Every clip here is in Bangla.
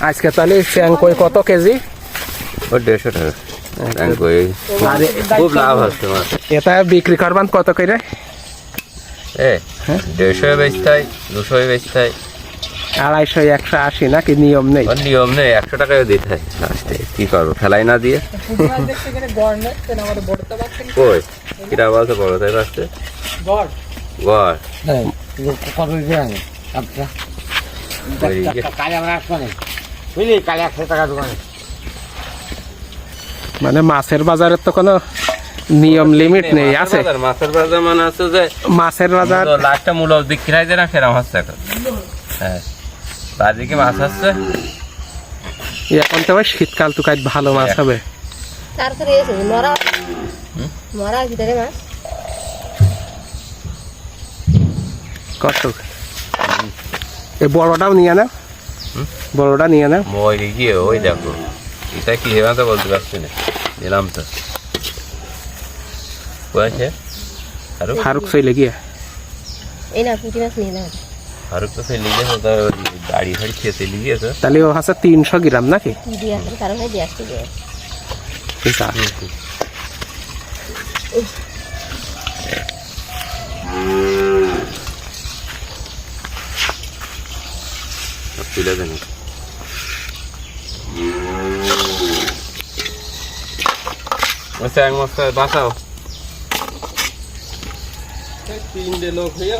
আজকে তাহলে চ্যাং কই কত কেজি? ওই দেড়শো টাকা। ব্যাংক ওই খুব লাভ হচ্ছে এটা বিক্রি করবান কত করে? এ দেড়শো হয় দুশো বেচতে হয় আড়াইশো একশো আশি নাকি নিয়ম নেই? নিয়ম নেই একশো টাকায় দিতে হয়। লাস্টে কি করব ফেলাই না দিয়ে। কই? কিরা বলছে বড় তাই পাচ্ছে? গড়। কত দিন আচ্ছা যে- আমরা আসব না বুঝলি কালে একশো টাকা দোকানে। মানে মাছের বাজারের তো কোনো নিয়ম লিমিট নেই আছে। মাছের বাজার মানে আছে যে মাছের বাজার তো লাস্টে মূল বিক্রি হয় না হচ্ছে হ্যাঁ। বাদিকে মাছ হচ্ছে এখন তো শীতকাল তো কাজ ভালো মাছ হবে। তারপরে মরা মরা ভিতরে মাছ। কত? এই বড়টাও নিয়ে না বড়টা নিয়ে না। ওই গিয়ে ওই দেখো। এটা কি হেবা তো বলতে পারছি না। নিলাম তো। কয়েছে আরও ফারুক? চলে গিয়ে। এই না পুঁটি মাছ নিয়ে নেওয়া ফারুক তো ফেলে গিয়েছে তো গাড়ি ফাড়ি খেয়ে চলে গিয়েছে তাহলে ও আছে তিনশো গ্রাম নাকি? কারণ হয় দিয়ে আসতে দিয়ে তুলে দেন আচ্ছা এক মাস বাঁচাও। তিনটে লোক হয়ে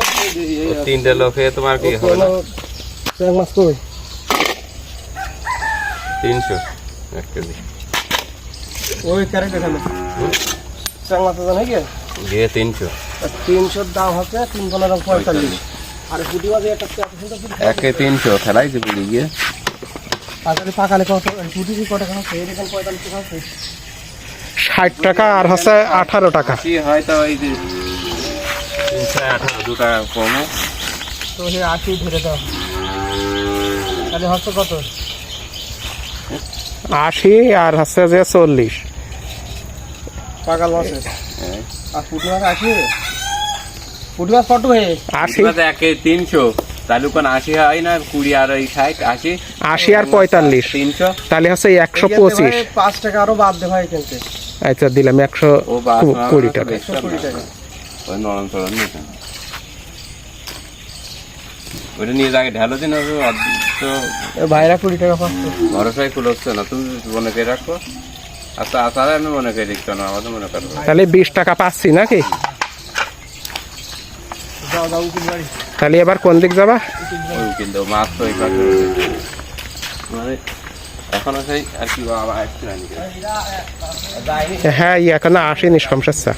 তিনটে লোক হয়ে তোমার কি হবে না? মাছ কই তিনশো এক কেজি। ওই ক্যারেট এখানে চ্যাং মাছ জানা গিয়ে দিয়ে তিনশো। তিনশোর দাম হচ্ছে তিন পনেরো পঁয়তাল্লিশ। একে তিনশো ফেলাইছে বুঝি গিয়ে। পাকালে পাকালে কত কি কত টাকা পঁয়তাল্লিশ ষাট টাকা আর হচ্ছে আঠারো টাকা। কি হয়তো ওই যে তিনশো আঠারো দু টাকা কমে। তো সে আশি ধরে দাও। তাহলে হচ্ছে কত? আশি আর হচ্ছে যে চল্লিশ। পাকাল মাছ হ্যাঁ। আর পুঁটি মাছ আশি? পুঁটি মাছ কত হয়ে আশি। একে তিনশো। তাহলে কোন আশি হয় না কুড়ি আর ওই ষাট আশি। আশি আর পঁয়তাল্লিশ। তিনশো। তাহলে হচ্ছে একশো পঁচিশ। পাঁচ টাকা আরও বাদ দে ভাই কিনতে আচ্ছা দিলাম একশো কুড়ি টাকা। ওই নরম চরম নিতে ওইটা নিয়ে যাকে ঢালো দিন হবে তো এ ভাইরা কুড়ি টাকা পাচ্ছে ভরসাই খুলে হচ্ছে না তুমি মনে করে রাখো। আচ্ছা আসারে আমি মনে করে না আমাদের মনে করব তাহলে বিশ টাকা পাচ্ছি নাকি? তাহলে এবার কোন দিক যাবা ওই কিন্তু মাছ তো এই পাশে রয়েছে। মানে এখনও সেই আর কি বাবা একটু আনি হ্যাঁ ই এখনও আসেনি সমস্যা